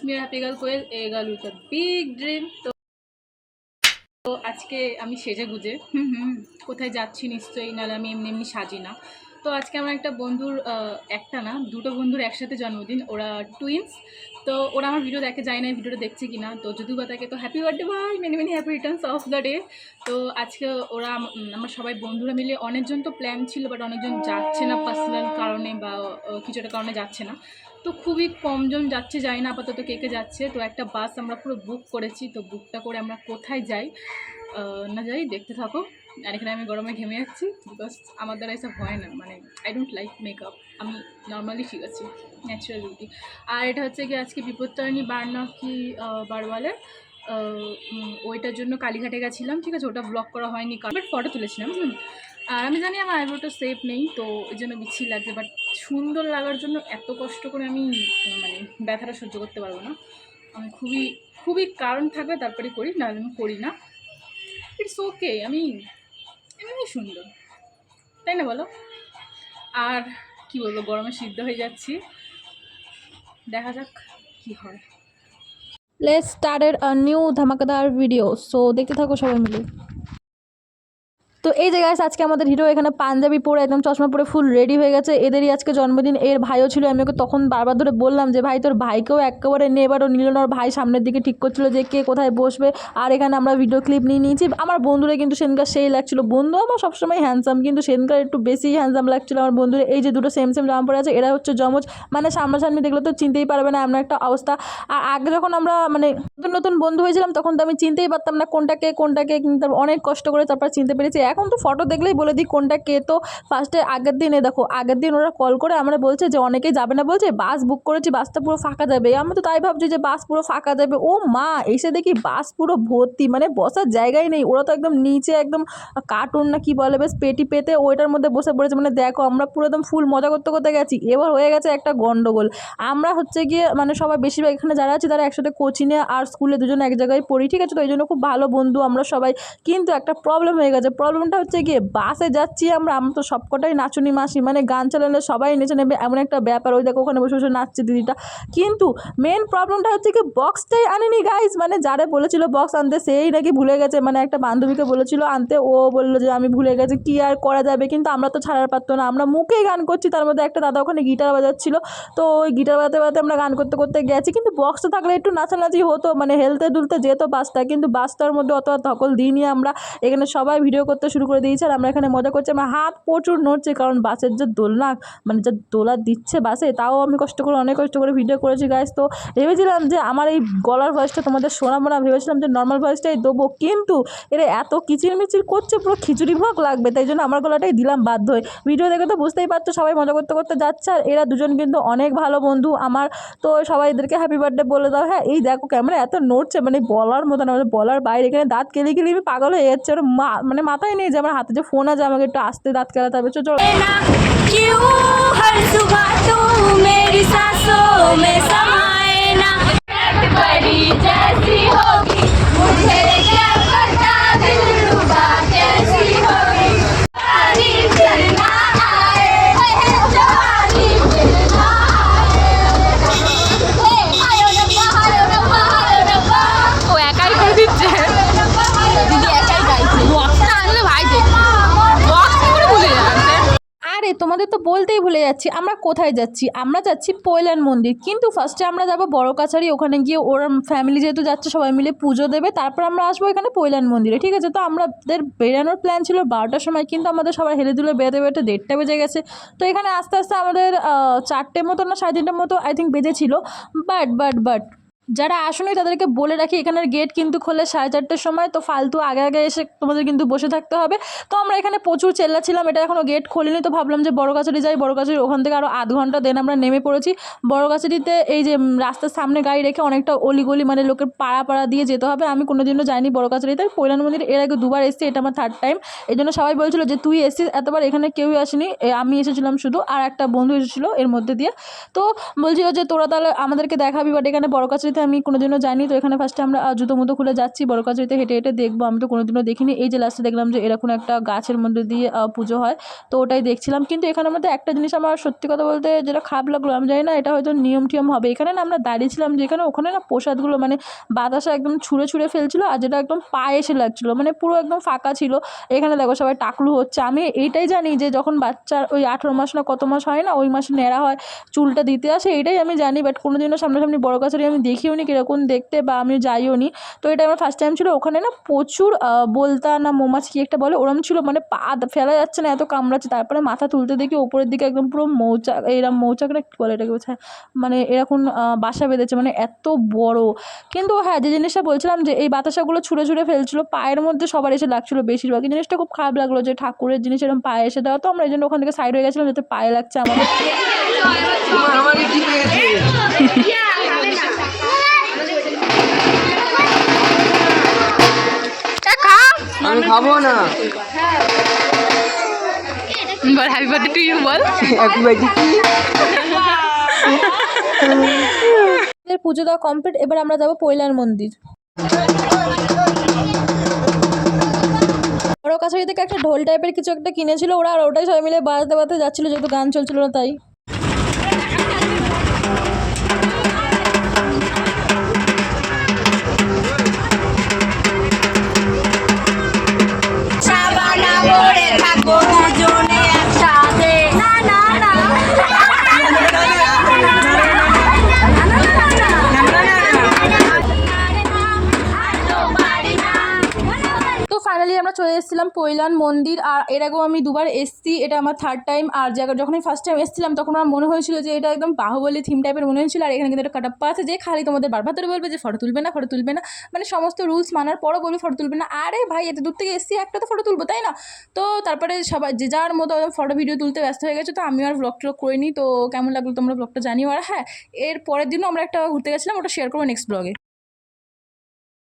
Me happy girl Koel a girl with a big dream তো তো আজকে আমি সেজে গুজে হুম হুম কোথায় যাচ্ছি নিশ্চয়ই নাহলে আমি এমনি এমনি সাজি না। তো আজকে আমার একটা বন্ধুর একটা না দুটো বন্ধুর একসাথে জন্মদিন ওরা টুইন্স তো ওরা আমার ভিডিও দেখে যায় না ভিডিওটা দেখছে কি না তো যদি বা তাকে তো হ্যাপি বার্থডে ভাই many many happy returns of the day তো আজকে ওরা আমরা সবাই বন্ধুরা মিলে অনেকজন তো প্ল্যান ছিল বাট অনেকজন যাচ্ছে না পার্সোনাল কারণে বা আহ, কিছু একটা কারণে যাচ্ছে না। তো খুবই কমজন যাচ্ছে যাই না আপাতত কে কে যাচ্ছে। তো একটা বাস আমরা পুরো বুক করেছি, তো বুকটা করে আমরা কোথায় যাই না যাই, দেখতে থাকো। আর এখানে আমি গরমে ঘেমে যাচ্ছি বিকজ আমার দ্বারা এসব হয় না মানে আই ডোন্ট লাইক মেকআপ আমি নর্মালি ঠিক আছি ন্যাচারাল বিউটি আর এটা হচ্ছে কি, আজকে বিপত্তারিণী বার্না কি বারওয়ালের? ওইটার জন্য কালীঘাটে গেছিলাম, ঠিক আছে, ওটা ব্লগ করা হয়নি বাট ফটো তুলেছিলাম আর আমি জানি আমার আইব্রোটা সেফ নেই, তো এই জন্য বিচ্ছিরি লাগছে বাট সুন্দর লাগার জন্য এত কষ্ট করে আমি মানে ব্যথাটা সহ্য করতে পারব না। আমি খুবই খুবই কারণ থাকবে, তারপরে করি না আমি করি না। ইটস ওকে আমি এমনি সুন্দর। তাই না বলো? আর কি বলব, গরমে সিদ্ধ হয়ে যাচ্ছি। দেখা যাক কি হয়। লেটস স্টার্টেড আ নিউ ধামাকাদার ভিডিও সো দেখতে থাকো সবাই মিলে। তো এই জায়গায় আজকে আমাদের হিরো এখানে পাঞ্জাবি পরে একদম চশমা পরে ফুল রেডি হয়ে গেছে। এদেরই আজকে জন্মদিন, এর ভাইও ছিল, আমি ওকে তখন বারবার ধরে বললাম যে, ভাই, তোর ভাইকেও একেবারে নিয়ে এবারও নিল না, ওর ভাই সামনের দিকে ঠিক করছিল যে, কে কোথায় বসবে। আর এখানে আমরা ভিডিও ক্লিপ নিয়ে নিয়েছি। আমার বন্ধুরা কিন্তু সেনকার সেই লাগছিল। বন্ধু আমার সবসময় হ্যান্ডসাম কিন্তু সেনকার একটু বেশি হ্যান্ডসাম লাগছিল আমার বন্ধুরা। এই যে দুটো সেম সেম জামা পরে আছে, এরা হচ্ছে জমজ মানে সামনাসামনি দেখলে তো চিনতেই পারবে না, এমন একটা অবস্থা। আর আগে যখন আমরা মানে নতুন নতুন বন্ধু হয়েছিলাম, তখন তো আমি চিনতেই পারতাম না কোনটাকে কোনটাকে কিন্তু অনেক কষ্ট করে তারপর চিনতে পেরেছি এখন তো ফটো দেখলেই বলে দিই কোনটা কে তো ফার্স্টে আগের দিনে দেখো, আগের দিন ওরা কল করে আমরা বলছে যে অনেকেই যাবে না বলছে বাস বুক করেছি বাসটা পুরো ফাঁকা যাবে। আমি তো তাই ভাবছি যে বাস পুরো ফাঁকা যাবে। ও মা, এসে দেখি বাস পুরো ভর্তি মানে বসার জায়গাই নেই। ওরা তো একদম নিচে একদম কার্টুন না কি বলে বেশ পেটি পেতে ওইটার মধ্যে বসে পড়েছে। মানে দেখো আমরা পুরো একদম ফুল মজা করতে করতে গেছি। এবার হয়ে গেছে একটা গন্ডগোল। আমরা হচ্ছে গিয়ে মানে সবাই বেশিরভাগ এখানে যারা আছে তারা একসাথে কোচিংয়ে আর স্কুলে দুজন এক জায়গায় পড়ি, ঠিক আছে? তো এই জন্য খুব ভালো বন্ধু আমরা সবাই। কিন্তু একটা প্রবলেম হয়ে গেছে। প্রবলেমটা হচ্ছে গিয়ে, বাসে যাচ্ছি আমরা আমরা তো সবকটাই নাচুনি মাসি মানে গান চালালে সবাই নেচে নেবে, এমন একটা ব্যাপার। ওই দেখো, ওখানে বসে বসে নাচছে দিদিটা। কিন্তু মেন প্রবলেমটা হচ্ছে কি বক্সটাই আনেনি গাইজ মানে যারা বলেছিল বক্স আনতে, সেই নাকি ভুলে গেছে। মানে একটা বান্ধবীকে বলেছিল আনতে, ও বলল যে, আমি ভুলে গেছি, কি আর করা যাবে? কিন্তু আমরা তো ছাড়ার পারতো না। আমরা মুখেই গান করছি, তার মধ্যে একটা দাদা ওখানে গিটার বাজাচ্ছিল। তো ওই গিটার বাজাতে বাজাতে আমরা গান করতে করতে গেছি। কিন্তু বক্সটা থাকলে একটু নাচানাচি হতো মানে হেলতে দুলতে যেত বাসটা। কিন্তু বাসটার মধ্যে অত ধকল দিইনি আমরা। এখানে সবাই ভিডিও করতে শুরু করে দিয়েছে আর আমরা এখানে মজা করছি। আমার হাত প্রচুর নড়ছে কারণ বাসের যে দোলনা মানে যা দোলা দিচ্ছে বাসে, তাও আমি কষ্ট করে, অনেক কষ্ট করে ভিডিও করেছি গাইজ তো ভেবেছিলাম যে আমার এই গলার ভয়েসটা তোমাদের শোনাবো না, ভেবেছিলাম যে নর্মাল ভয়েসটাই দেবো, কিন্তু এরা এত কিচিরমিচির করছে, পুরো খিচুড়ি ভোগ লাগবে, তাই জন্য আমার গলাটাই দিলাম বাধ্য হয়ে। ভিডিও দেখে তো বুঝতেই পারছ, সবাই মজা করতে করতে যাচ্ছে আর এরা দুজন কিন্তু অনেক ভালো বন্ধু আমার। তো সবাই এদেরকে হ্যাপি বার্থডে বলে দাও। হ্যাঁ এই দেখো ক্যামেরা এত নড়ছে মানে বলার মতো না মানে বলার বাইরে, এখানে দাঁত কেলে গেলে আমি পাগল হয়ে যাচ্ছে। ওর মা মানে মাথায় নেই যে আমার হাতে যে ফোন আছে আমাকে একটু আসতে দাঁত কেলাতে হবে। চলো তোমাদের তো বলতেই ভুলে যাচ্ছি, আমরা কোথায় যাচ্ছি? আমরা যাচ্ছি পৈলান মন্দির। কিন্তু ফার্স্টে আমরা যাব বড় কাছারি ওখানে গিয়ে ওরা ফ্যামিলি যেহেতু যাচ্ছে, সবাই মিলে পুজো দেবে। তারপর আমরা আসব এখানে পৈলান মন্দিরে, ঠিক আছে? তো আমাদের বেরানোর প্ল্যান ছিল বারোটার সময়, কিন্তু আমাদের সবাই হেলে দুলে বেরোতে বেরোতে দেড়টা বেজে গেছে। তো এখানে আস্তে আস্তে আমাদের চারটে মতো না সাড়ে তিনটের মতো আই থিঙ্ক বেজেছিল। বাট বাট বাট যারা আসুনি তাদেরকে বলে রাখি, এখানের গেট কিন্তু খোলে সাড়ে চারটের সময়, তো ফালতু আগে আগে এসে তোমাদের কিন্তু বসে থাকতে হবে। তো আমরা এখানে প্রচুর চেল্লাছিলাম, এটা এখনও গেট খোলেনি, তো ভাবলাম যে বড় কাছারি যাই, বড় কাছারি ওখান থেকে আরও আধ ঘণ্টা দেন আমরা নেমে পড়েছি। বড় কাছারিতে এই যে রাস্তার সামনে গাড়ি রেখে অনেকটা অলিগলি মানে লোকের পাড়া পাড়া দিয়ে যেতে হবে। আমি কোনোদিনও যাইনি বড় কাছারিতে পৈলান মন্দির এর আগে দুবার এসেছি, এটা আমার থার্ড টাইম এই জন্য সবাই বলছিল যে, তুই এসেছিস এতবার, এখানে কেউই আসেনি। আমি এসেছিলাম শুধু, আর একটা বন্ধু এসেছিল এর মধ্যে দিয়ে। তো বলছিল যে, তোরা তাহলে আমাদেরকে দেখাবি বাট এখানে বড় আমি কোনোদিনও যাইনি, তো এখানে ফার্স্টে আমরা জুতো মুতো খুলে যাচ্ছি, বড় কাছারিতে হেঁটে হেঁটে দেখব। আমি তো কোনোদিনও দেখিনি। এই যে লাস্টে দেখলাম যে এরকম একটা গাছের মধ্যে দিয়ে পুজো হয়, তো ওটাই দেখছিলাম। কিন্তু এখানের মধ্যে একটা জিনিস আমার সত্যি কথা বলতে যেটা খারাপ লাগল, আমি জানি না, এটা হয়তো নিয়ম টিয়ম হবে। এখানে না আমরা দাঁড়িয়েছিলাম যেখানে ওখানে না প্রসাদগুলো মানে বাতাসা একদম ছুঁড়ে ছুঁড়ে ফেলছিল, আর যেটা একদম পায়ে এসে লাগছিল মানে পুরো একদম ফাঁকা ছিল। এখানে দেখো সবাই টাকলু হচ্ছে। আমি এইটাই জানি যে যখন বাচ্চার ওই আঠেরো মাস না কত মাস হয় না, ওই মাসে নেড়া হয়, চুলটা দিতে আসে এটাই আমি জানি। বাট কোনোদিনও সামনাসামনি বড় কাছারি আমি দেখিও নি কীরকম দেখতে বা আমি যাইও নি। তো এটা আমার ফার্স্ট টাইম ছিল। ওখানে না প্রচুর বলতা না মৌমাছি কি একটা বলে, ওরম ছিল। মানে পা ফেলা যাচ্ছে না, এত কামড়াচ্ছে। তারপরে মাথা তুলতে দেখি ওপরের দিকে একদম পুরো মৌচাক, এরম মৌচাক না কি বলে এটাকে বোঝায় মানে এরকম বাসা বেঁধেছে। মানে এত বড়। কিন্তু হ্যাঁ যে জিনিসটা বলছিলাম যে এই বাতাসাগুলো ছুঁড়ে ছুঁড়ে ফেলছিল, পায়ের মধ্যে সবার এসে লাগছিল বেশিরভাগ। জিনিসটা খুব খারাপ লাগল যে ঠাকুরের জিনিস এরকম পায়ে এসে দেওয়া তো। আমরা এই জন্য ওখান থেকে সাইড হয়ে গেছিলাম, যাতে পায়ে লাগছে আমাদের। খাব না। বল হ্যাপি বার্থডে টু ইউ বল। কি আমাদের পুজো দেওয়া কমপ্লিট এবার আমরা যাব পৈলার মন্দির। বড় কাছারি থেকে একটা ঢোল টাইপের কিছু একটা কিনেছিল ওরা আর ওটাই সবাই মিলে বাজাতে বাজাতে যাচ্ছিল যেহেতু গান চলছিল না তাই। থাকব দুজনে পৈলান মন্দির, আর এর আগেও আমি দুবার এসেছি, এটা আমার থার্ড টাইম আর জায়গা যখন আমি ফার্স্ট টাইম এসেছিলাম, তখন আমার মনে হয়েছিল যে এটা একদম বাহুবলী থিম টাইপের মনে হয়েছিল, আর এখানে কিন্তু একটা কাটাপ্পা আছে যে খালি তোমাদের বারবার ধরে বলবে যে ফটো তুলবে না ফটো তুলবে না মানে সমস্ত রুলস মানার পরও বলবে ফটো তুলবে না। আরে ভাই, এত দূর থেকে এসেছি, একটা তো ফটো তুলবো, তাই না? তো তারপরে সবাই যে যার মতো ফটো ভিডিও তুলতে ব্যস্ত হয়ে গেছে, তো আমিও আর ব্লগ ট্লগ করিনি, তো কেমন লাগল তোমরা ব্লগটা জানিও, আর হ্যাঁ এর পরের দিনও আমরা একটা ঘুরতে গেছিলাম, ওটা শেয়ার করব নেক্সট ব্লগে